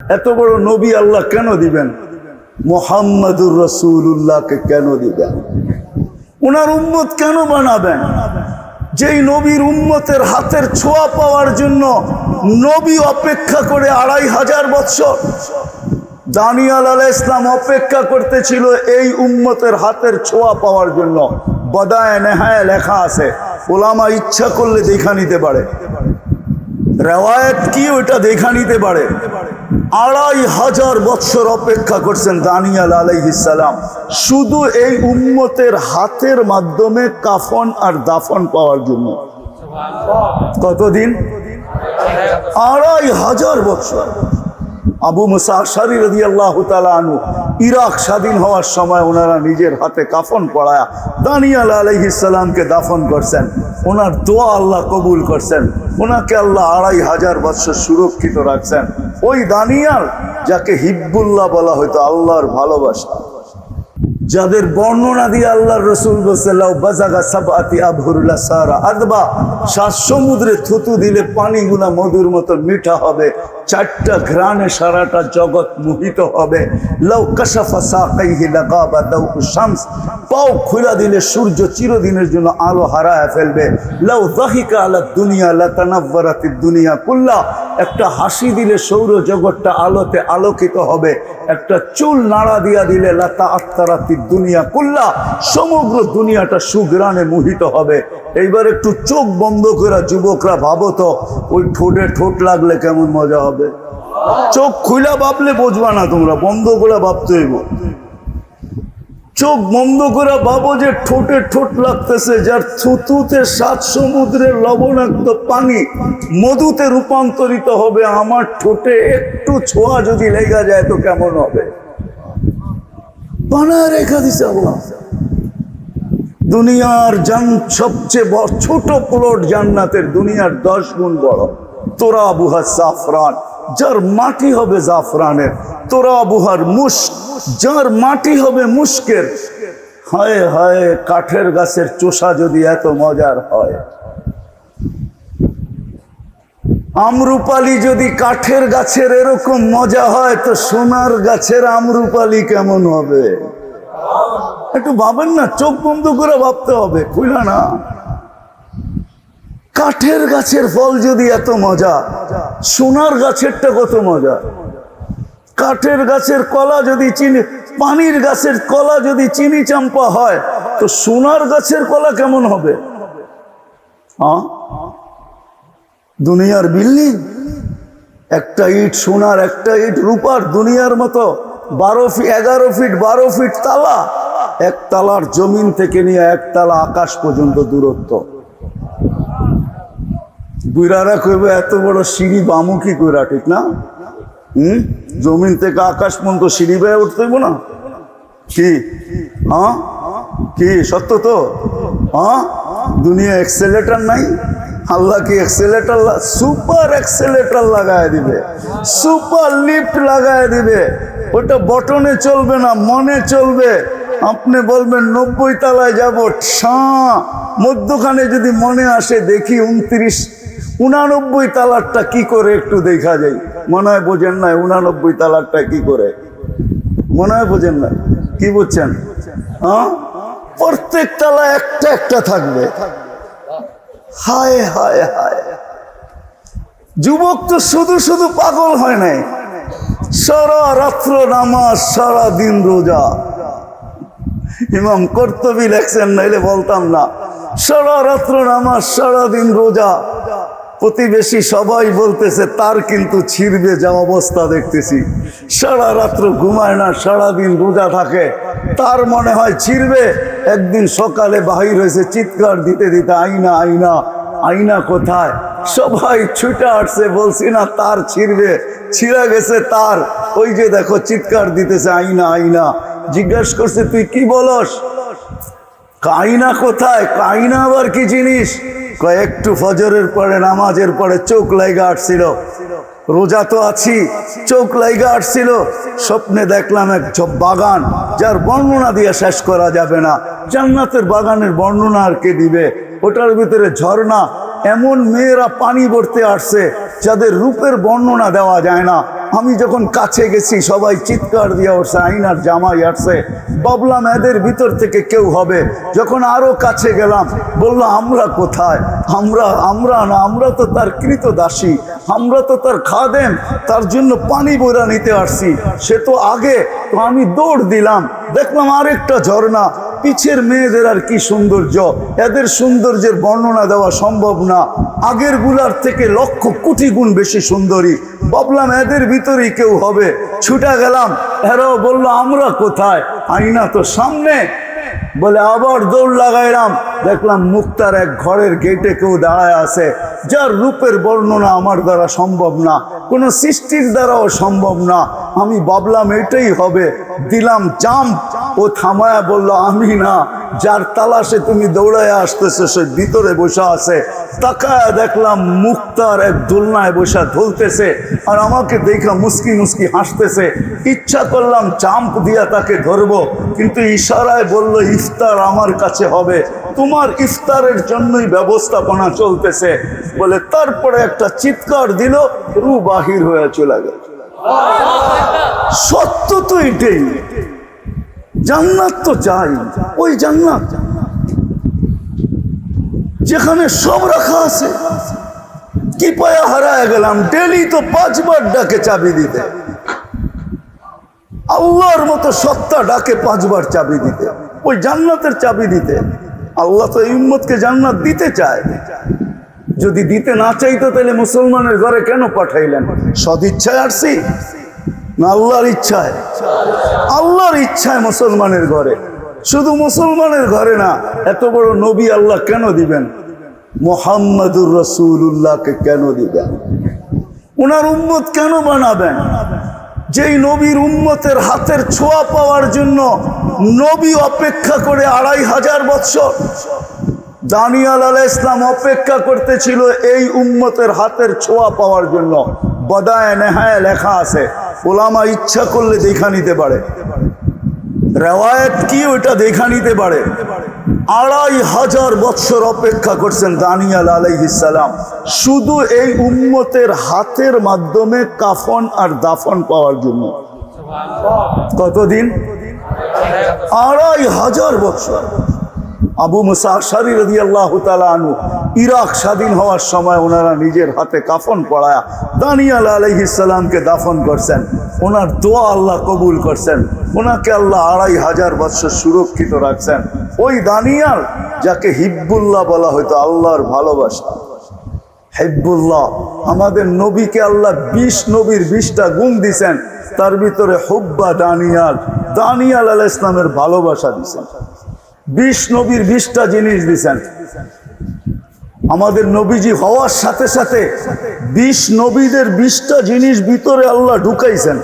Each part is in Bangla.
এত বড় নবী আল্লাহ কেন দিবেন? মোহাম্মদুর রসুল্লাহকে কেন দিবেন? ওনার উম্মত কেন বানাবেন? যেই নবীর উম্মতের হাতের ছোঁয়া পাওয়ার জন্য নবী অপেক্ষা করে আড়াই হাজার বৎসর দানিয়াল আলাহ ইসলাম অপেক্ষা করতেছিল এই উম্মতের হাতের ছোঁয়া পাওয়ার জন্য। বদায় নেহায় লেখা আছে, ওলামা ইচ্ছা করলে দেখা নিতে পারে। রেওয়ায়ত কি ওইটা দেখা নিতে পারে? আড়াই হাজার বছর অপেক্ষা করছেন দানিয়াল আলাইহিসালাম শুধু এই উম্মতের হাতের মাধ্যমে কাফন আর দাফন পাওয়ার জন্য। কতদিন? আড়াই হাজার বৎসর আবু মুসা আনু ইরাক স্বাধীন হওয়ার সময় ওনারা নিজের হাতে কাফন পড়ায়া দানিয়াল আলহিসাল্লামকে দাফন করছেন। ওনার দোয়া আল্লাহ কবুল করছেন। ওনাকে আল্লাহ আড়াই হাজার বছর সুরক্ষিত রাখছেন। ওই দানিয়াল, যাকে হিব্বুল্লাহ বলা হয়তো আল্লাহর ভালোবাসা। যাদের বর্ণনা দিয়ে আল্লাহর রসুল সমুদ্রে থুতু দিলে পানিগুলা মধুর মতো মিঠা হবে, চারটা ঘ্রাণে সারাটা জগৎ মোহিত হবে। লাউ সাকাইহি শামস, পাও খুলা দিলে সূর্য চিরদিনের জন্য আলো হারায় ফেলবে। লাউ দাহিকা আলা দুনিয়া, লা তানাవ్వরাতিদ দুনিয়া কুল্লা, একটা হাসি দিলে সৌর জগৎটা আলোতে আলোকিত হবে, একটা চুল নাড়া দিয়া দিলে লাতা আত্মারাতির দুনিয়া কুল্লা, সমগ্র দুনিয়াটা সুগ্রানে মোহিত হবে। এইবার একটু চোখ বন্ধ করে যুবকরা ভাবো তো, ওই ঠোঁটে ঠোঁট লাগলে কেমন মজা হবে? চোখ খুলা ভাবলে বুঝবা না তোমরা, বন্ধ করে ভাবতে হইব। চোখ বন্ধ করে ভাবো যে ঠোঁটে ঠোঁট লাগতেছে, যার থুতুতে সাত সমুদ্রের লবণাক্ত পানি মধুতে রূপান্তরিত হবে, আমার ঠোঁটে একটু ছোঁয়া যদি লেগা যায় তো কেমন হবে? বানায় রেখা দিছে আল্লাহ। দুনিয়ার জান, সবচেয়ে ছোট প্লট জান্নাতের দুনিয়ার দশ গুণ বড়। তোরা বুহা জাফরান, যার মাটি হবে জাফরানের। তোরা বুহার মুস্ক যার মাটি হবে মুস্কের হায় হায়, কাঠের গাছের চোষা যদি এত মজার হয়। আমরুপালি যদি কাঠের গাছের এরকম মজা হয়, তো সোনার গাছের আমরুপালি কেমন হবে? একটু ভাবেন না, চোখ বন্ধ করে ভাবতে হবে খুলা না। কাঠের গাছের ফল যদি এত মজা, সোনার গাছেরটা কত মজা? কাঠের গাছের কলা যদি চিনি, পানির গাছের কলা যদি চিনি চাম্পা হয়, তো সোনার গাছের কলা কেমন হবে? হ্যাঁ দুনিয়ার বিল্ডিং, একটা ইট সোনার, একটা ইট রূপার দুনিয়ার মতো, বারো ফিট এগারো ফিট, বারো ফিট তালা। এক তালার জমিন থেকে নিয়ে এক তালা আকাশ পর্যন্ত দূরত্ব। বুড়ারা কইবে, এত বড় সিঁড়ি বামুখী কইরা, ঠিক না? হুম? জমিন থেকে আকাশ পর্যন্ত সিঁড়ি বেয়ে উঠতে না? কি? হ্যাঁ? কি? সত্য তো? হ্যাঁ? দুনিয়া এক্সেলেটার নাই? আল্লাহ কি এক্সেলেটার সুপার এক্সেলেটার লাগায় দিবে। সুপার লিফট লাগায় দিবে। ওটা বটনে চলবে না, মনে চলবে। আপনি বলবেন, নব্বই তালায় যাব সাঁ মধ্যখানে যদি মনে আসে, দেখি উনত্রিশ, উনানব্বই তালারটা কি করে একটু দেখা যায়। মনে হয় বোঝেন না উনানব্বই তালারটা কি করে। মনে হয় বোঝেন না কি বুঝছেন? হ্যাঁ? প্রত্যেক তালা একটা একটা থাকবে। হায় হায় হায়। যুবক তো শুধু শুধু পাগল হয় নাই। সারা রাত্র নামাজ, সারা দিন রোজা। ইমাম কর্তবী লেখছেন, নাইলে বলতাম না। সারা রাত্র নামাজ, সারা দিন রোজা। প্রতিবেশী সবাই বলতেছে, তার কিন্তু ছিড়বে যা অবস্থা দেখতেছি। সারা রাত্র ঘুমায় না, সারা দিন রোজা থাকে। তার মনে হয় ছিড়বে। একদিন সকালে বাহির হয়েছে, চিৎকার দিতে দিতে আইনা আইনা আইনা কোথায়? সবাই ছুটে আসছে, বলছি, না, তার ছিঁড়বে, ছিঁড়ে গেছে তার। ওই যে দেখো, চিৎকার দিতেছে আইনা আইনা জিজ্ঞাসা করছে, তুই কি বলস? কাইনা কোথায়? কাইনা আবার কি জিনিস? কয়, একটু ফজরের পরে, নামাজের পরে চোখ লাইগা আসছিল রোজা তো আছি, চোখ লাইগা আসছিল, স্বপ্নে দেখলাম এক বাগান, যার বর্ণনা দিয়ে শেষ করা যাবে না। জান্নাতের বাগানের বর্ণনা আর কে দিবে? ওটার ভিতরে ঝর্ণা, এমন মেয়েরা পানি ভরতে আসছে, যাদের রূপের বর্ণনা দেওয়া যায় না। আমি যখন কাছে গেছি, সবাই চিৎকার দিয়ে উঠছে আইনার জামাই আসছে। বাবলাম এদের ভিতর থেকে কেউ হবে। যখন আরও কাছে গেলাম, বলল, আমরা কোথায়? আমরা আমরা না, আমরা তো তার কৃত দাসী আমরা তো তার খাদেম। তার জন্য পানি বইরা নিতে আসছি। সে তো আগে, তো আমি দৌড় দিলাম। দেখলাম আরেকটা ঝর্ণা। পিছের মেয়েদের আর কি সৌন্দর্য? এদের সৌন্দর্যের বর্ণনা দেওয়া সম্ভব না। আগেরগুলার থেকে লক্ষ কোটি গুণ বেশি সুন্দরী। ভাবলাম এদের ভিতরেই কেউ হবে। ছুটা গেলাম। এরাও বলল, আমরা কোথায়? আইনা তো সামনে। বলে, আবার দৌড় লাগাইলাম। দেখলাম মুক্তার এক ঘরের গেটে কেউ দাঁড়ায় আছে, যার রূপের বর্ণনা আমার দ্বারা সম্ভব না, কোনো সৃষ্টির দ্বারাও সম্ভব না। আমি ভাবলাম এটাই হবে। দিলাম জাম্প। ও থামায়া বলল, আমি না, যার তালাশে তুমি দৌড়ায় আসতেছে, সে ভিতরে বসে আছে। তাকায় দেখলাম মুক্তার এক দোলনায় বসে ধুলতেছে আর আমাকে দেখা মুস্কি মুস্কি হাসতেছে। ইচ্ছা করলাম চাম্প দিয়া তাকে ধরবো, কিন্তু ইশারায় বলল, ইফতার আমার কাছে হবে। তোমার ইফতারের জন্যই ব্যবস্থাপনা চলতেছে বলে তারপরে একটা চিৎকার দিল, রু বাহির হয়ে চলে গেল। সত্য তো এটাই। জান্নাত তো চাই ওই জান্নাত। যেখানে সব রাখা আছে। কি পায়া হারায় গেলাম, ডেলি তো পাঁচবার ডাকে চাবি দিতে। আল্লাহর মতো সত্তা ডাকে পাঁচবার চাবি দিতে। ওই জান্নাতের চাবি দিতে। আল্লাহ তো ইম্মতকে জান্নাত দিতে চায়। যদি দিতে না চাইতো তাহলে মুসলমানের ঘরে কেন পাঠাইলেন? সদিচ্ছায় আসছি না, আল্লাহর ইচ্ছায়। আল্লাহর ইচ্ছায় মুসলমানের ঘরে। শুধু মুসলমানের ঘরে না, এত বড় নবী আল্লাহ কেন দিবেন? মোহাম্মদুর রসুল্লাহকে কেন দিবেন? ওনার উম্মত কেন বানাবেন? যেই নবীর উম্মতের হাতের ছোঁয়া পাওয়ার জন্য নবী অপেক্ষা করে আড়াই হাজার বৎসর। দানিয়াল আলাহ ইসলাম অপেক্ষা করতেছিল এই উম্মতের হাতের ছোঁয়া পাওয়ার জন্য। বদায় নেহায় লেখা আছে, ওলামা ইচ্ছা করলে দেখা নিতে পারে। রেওয়ায়ত কি ওইটা দেখা নিতে পারে? আড়াই হাজার বৎসর অপেক্ষা করছেন দানিয়াল আলাইহিসালাম শুধু এই উম্মতের হাতের মাধ্যমে কাফন আর দাফন পাওয়ার জন্য। কতদিন? আড়াই হাজার বৎসর আবু মুসা রদি আল্লাহ আনু ইরাক স্বাধীন হওয়ার সময় ওনারা নিজের হাতে কাফন পড়ায়া দানিয়াল আলহিসাল্লামকে দাফন করছেন। ওনার দোয়া আল্লাহ কবুল করছেন। ওনাকে আল্লাহ আড়াই হাজার বছর সুরক্ষিত রাখছেন। ওই দানিয়াল, যাকে হিব্বুল্লাহ বলা হয়তো আল্লাহর ভালোবাসা। হেব্বুল্লাহ, আমাদের নবীকে আল্লাহ বিশ নবীর বিশটা গুণ দিছেন। তার ভিতরে হুব্বা দানিয়াল দানিয়াল আল ইসলামের ভালোবাসা দিছেন। বিশ নবীর বিশটা জিনিস দিছেন। আমাদের নবীজি হওয়ার সাথে সাথে বিশ নবীদের বিশটা জিনিস ভিতরে আল্লাহ ঢুকাইছেন।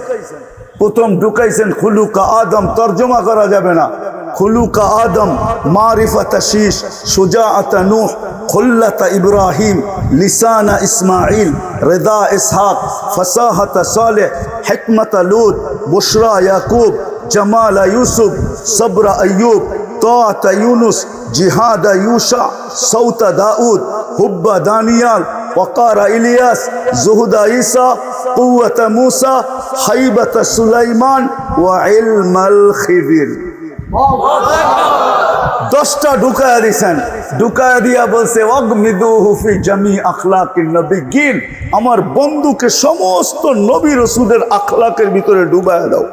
প্রথম ঢুকাইছেন, খুলুকা আদম, তর্জমা করা যাবে না। খুলুকা আদম, মারিফাতা শীষ, সুজাআতা নূহ, খুল্লাতা ইব্রাহিম, লিসানা ইসমাইল রেদা ইসহাক, ফসাহাতা সালেহ, হিকমতা লুত, বুশরা ইয়াকুব, জামালা ইউসুফ, সবরা আইয়ুব طاعة يونس جهاد يوشع صوت داود حب دانيال وقار إلياس زهد عيسى قوة موسى حيبة سليمان وعلم الخبير দশটা ঢুকায়া দিছেন ঢুকায়া দিয়া বলছে অগমিদু হুফি জামি আখলাকিন নবী গিন আমার বন্ধুকে সমস্ত নবী রসুলের আখলাকের ভিতরে ডুবায়া দাও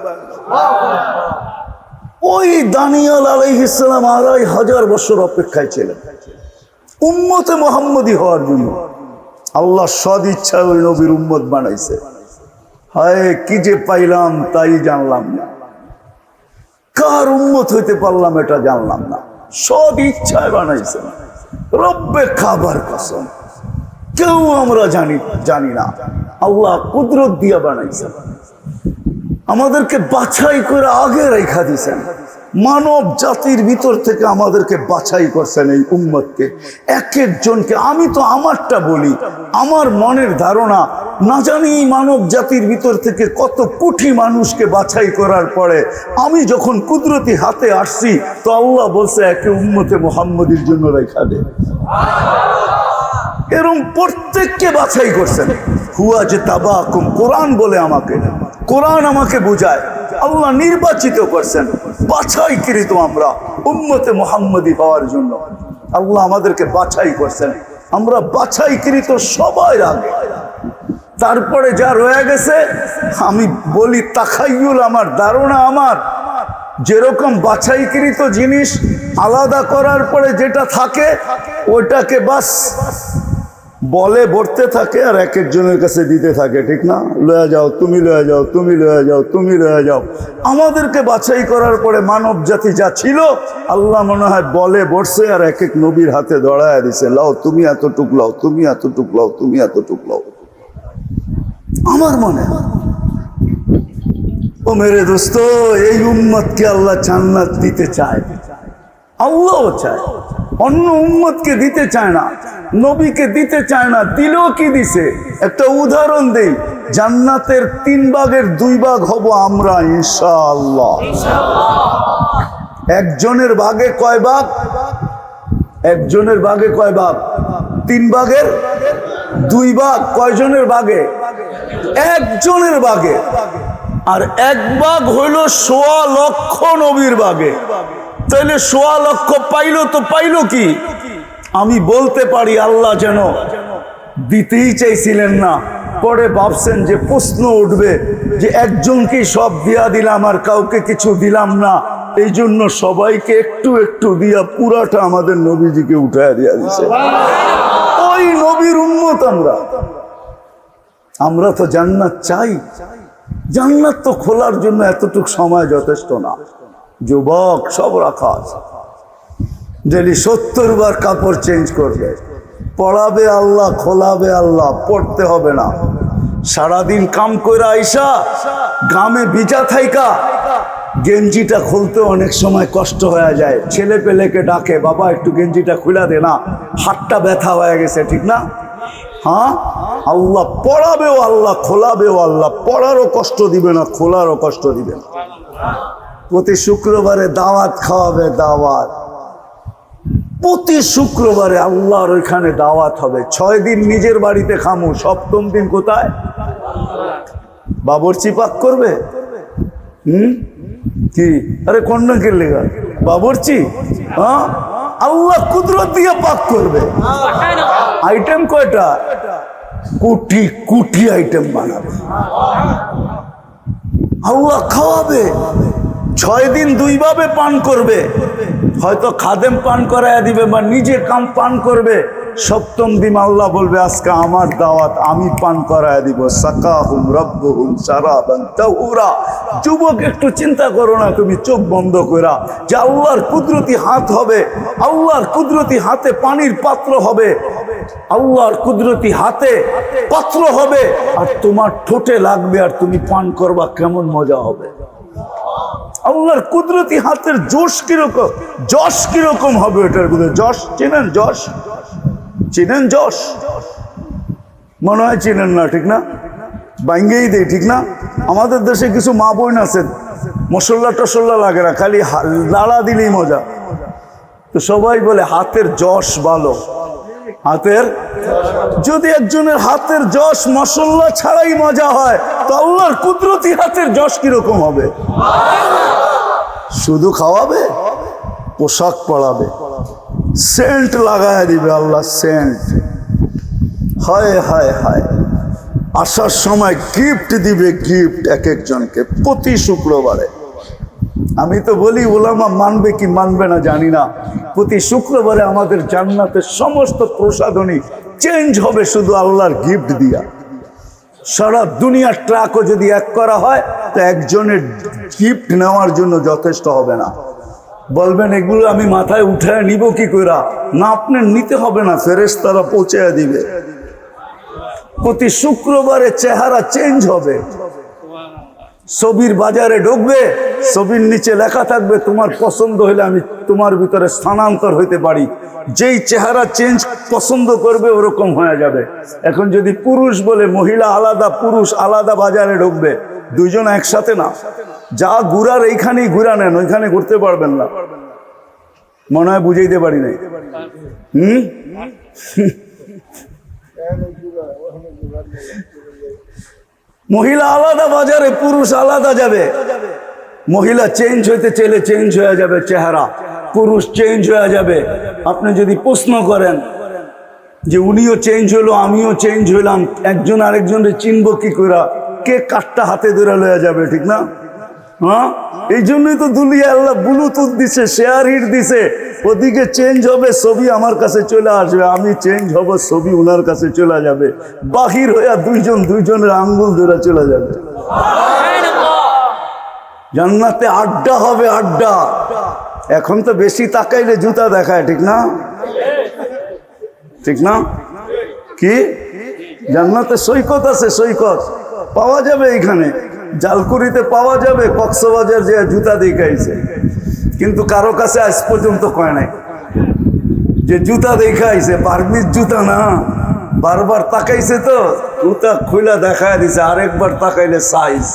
ওই দানিয়াল আলাইহিসালাম আড়াই হাজার বছর অপেক্ষায় ছিলেন। উম্মতে মোহাম্মদী হওয়ার জন্য। আল্লাহ সদ ইচ্ছা ওই নবীর উম্মত বানাইছে। হায়, কি যে পাইলাম তাই জানলাম না। কার উন্মত হইতে পারলাম এটা জানলাম না। সদ ইচ্ছায় বানাইছে। রব্বে খাবার কসম। কেউ আমরা জানি জানি না। আল্লাহ কুদরত দিয়া বানাইছে। আমাদেরকে বাছাই করে আগে রেখা দিছেন মানব জাতির ভিতর থেকে আমাদেরকে বাছাই করছেন এই উম্মতকে। এক একজনকে আমি তো আমারটা বলি, আমার মনের ধারণা, না জানি মানব জাতির ভিতর থেকে কত কোটি মানুষকে বাছাই করার পরে, আমি যখন কুদরতি হাতে আসছি, তো আল্লাহ বলছে, একে উম্মতে মোহাম্মদের জন্য রেখা দে। এরম প্রত্যেককে বাছাই করছেন। হুয়া যে তাবাকুম, কোরআন বলে আমাকে। কোরআন আমাকে বোঝায়। আল্লাহ নির্বাচিত করছেন। বাছাইকৃত আমরা উম্মতে মোহাম্মদী পাওয়ার জন্য। আল্লাহ আমাদেরকে বাছাই করছেন। আমরা বাছাইকৃত সবাই আগে তারপরে যা রয়ে গেছে, আমি বলি, তাখাইয়ুল আমার, ধারণা আমার। যেরকম বাছাইকৃত জিনিস আলাদা করার পরে যেটা থাকে, ওটাকে বাস বলে ভরতে থাকে আর এক একজনের কাছে দিতে থাকে, ঠিক না? লয়ে যাও, তুমি লয়ে যাও, তুমি লয়ে যাও, তুমি লয়ে যাও। আমাদেরকে বাছাই করার পরে মানব জাতি যা ছিল, আল্লাহ মনে হয় বলে বসছে আর এক এক নবীর হাতে দড়ায় দিছে। লাও, তুমি এতটুক লাও, তুমি এতটুক লাও, তুমি এতটুক লাও। আমার মনে ও মেরে দোস্ত, এই উম্মতকে আল্লাহ জান্নাত দিতে চায়। আল্লাহও চায়। অন্য উম্মতকে দিতে চায় না, নবীকে দিতে চায় না, দিলেও কি দিছে? একটা উদাহরণ দেই, জান্নাতের তিন ভাগের দুই ভাগ হব আমরা, ইনশাআল্লাহ। একজনের ভাগে কয় ভাগ? একজনের ভাগে কয় ভাগ? তিন ভাগের দুই ভাগ। কয়জনের ভাগে? একজনের ভাগে। আর এক ভাগ হইল সোয়া লক্ষ নবীর ভাগে। তাইলে সোয়া লক্ষ পাইলো তো পাইলো কি? আমি বলতে পারি আল্লাহ যেন দিতেই চাইছিলেন না। পরে ভাবছেন যে প্রশ্ন উঠবে যে একজনকে সব দিয়া দিলাম আর কাউকে কিছু দিলাম না। এই জন্য সবাইকে একটু একটু দিয়া পুরাটা আমাদের নবীজিকে উঠায় দিয়া দিছে। ওই নবীর উন্মত আমরা। আমরা তো জান্নাত চাই। জান্নাত তো খোলার জন্য এতটুক সময় যথেষ্ট না। যুবক, সব রাখা আছে। ডেলি সত্তর বার কাপড় চেঞ্জ করবে। পড়াবে আল্লাহ, খোলাবে আল্লাহ, পড়তে হবে না। সারাদিন কাম করে আইসা গ্রামে বিজা থাইকা, গেঞ্জিটা খুলতে অনেক সময় কষ্ট হয়ে যায়। ছেলে পেলেকে ডাকে, বাবা, একটু গেঞ্জিটা খুলে দে না, হাতটা ব্যথা হয়ে গেছে, ঠিক না? হ্যাঁ? আল্লাহ পড়াবেও আল্লাহ, খোলাবেও আল্লাহ, পড়ারও কষ্ট দিবে না, খোলারও কষ্ট দিবে না। প্রতি শুক্রবারে দাওয়াত খাওয়াবে দাওয়াত। প্রতি শুক্রবারে আল্লাহর ওইখানে দাওয়াত হবে। ছয় দিন নিজের বাড়িতে খামু, সপ্তম দিন কোথায়? বাবরচি পাক করবে? হুম? কি? আরে কন্যা কে লেগা। বাবরচি? হ্যাঁ? আল্লাহ কুদরত দিয়ে পাক করবে। আইটেম কয়টা? কোটি কোটি আইটেম বানাবে। আল্লাহ খাওয়াবে। ছয় দিন দুইভাবে পান করবে। হয়তো খাদেম পান করাইয়া দিবে বা নিজে কাম পান করবে। সপ্তম দিন আল্লাহ বলবে, আজকে আমার দাওয়াত আমি পান করায় দিব। সাকাহুম রব্বুহুম সারাবান তাহুরা যুবক, একটু চিন্তা করো না, তুমি চোখ বন্ধ করা যে আল্লাহর কুদরতি হাত হবে, আল্লাহর কুদরতি হাতে পানির পাত্র হবে। আল্লাহর কুদরতি হাতে পাত্র হবে। আর তোমার ঠোঁটে লাগবে আর তুমি পান করবা, কেমন মজা হবে। আল্লাহর কুদরতি হাতের জোশ কীরকম? যশ কীরকম হবে ওটার মধ্যে? যশ চেনেন যশ চেনেন যশ মনে হয় চেনেন না, ঠিক না? বাইঙ্গেই দেয় ঠিক না? আমাদের দেশে কিছু মা বোন আছেন মশল্লা টসল্লা লাগে না, খালি লাড়া দিলেই মজা। তো সবাই বলে হাতের যশ ভালো। হাতের যদি একজনের হাতের যশ মশল্লা ছাড়াই মজা হয়, তো আল্লাহর কুদরতি হাতের যশ কীরকম হবে? শুধু খাওয়াবে? পোশাক পরাবে? সেন্ট লাগায় দিবে আল্লাহ, সেন্ট। হায় হায় হায়। আসার সময় গিফট দিবে গিফট এক একজনকে প্রতি শুক্রবারে। আমি তো বলি ওলামা মানবে কি মানবে না জানি না। প্রতি শুক্রবারে আমাদের জান্নাতের সমস্ত প্রসাধনী চেঞ্জ হবে শুধু আল্লাহর গিফট দিয়া। সারা দুনিয়ার ট্রাকও যদি এক করা হয়, তো একজনের গিফট নেওয়ার জন্য যথেষ্ট হবে না। বলবেন, এগুলো আমি মাথায় উঠায় নিব কি করে না, আপনার নিতে হবে না ফেরেস তারা পৌঁছে দিবে। প্রতি শুক্রবারে চেহারা চেঞ্জ হবে। ছবির বাজারে ঢুকবে, ছবির নিচে লেখা থাকবে, তোমার পছন্দ হলে আমি তোমার ভিতরে স্থানান্তর হইতে পারি। যেই চেহারা চেঞ্জ পছন্দ করবে, ওরকম হয়ে যাবে। এখন যদি পুরুষ বলে, মহিলা আলাদা, পুরুষ আলাদা বাজারে ঢুকবে। দুইজন একসাথে না। যা ঘুরার এইখানেই ঘুরা নেন, ওইখানে ঘুরতে পারবেন না। মনে হয় বুঝাইতে পারি নাই। হুম? মহিলা আলাদা বাজারে, পুরুষ আলাদা যাবে। মহিলা চেঞ্জ হইতে চেলে চেঞ্জ হয়ে যাবে চেহারা। পুরুষ চেঞ্জ হয়ে যাবে। আপনি যদি প্রশ্ন করেন যে উনিও চেঞ্জ হলো, আমিও চেঞ্জ হইলাম, একজন আরেকজনের চিনব কি করে কে কাঠটা হাতে ধরে লয়ে যাবে, ঠিক না? হ্যাঁ? এই জন্যই তো দুলিয়া আল্লাহ ব্লুটুথ দিছে শেয়ার হিট দিছে। ওদিকে চেঞ্জ হবে, ছবি আমার কাছে চলে আসবে। আমি চেঞ্জ হব, ছবি ওনার কাছে চলে যাবে। বাহির হইয়া দুইজন দুইজনের আঙ্গুল ধরে চলে যাবে। জান্নাতে আড্ডা হবে আড্ডা। এখন তো বেশি তাকাইলে জুতা দেখায়, ঠিক না? ঠিক না? কি? জান্নাতে সৈকত আছে, সৈকত। পাওয়া যাবে এখানে জালকুড়িতে পাওয়া যাবে, কক্সবাজার যে জুতা দেখাইছে কিন্তু কারও কাছে আজ পর্যন্ত কয় নাই। যে জুতা দেখাইছে বার্মির জুতা না। বারবার তাকাইছে তো, জুতা খুলে দেখা দিছে, আরেকবার তাকাইলে সাইজ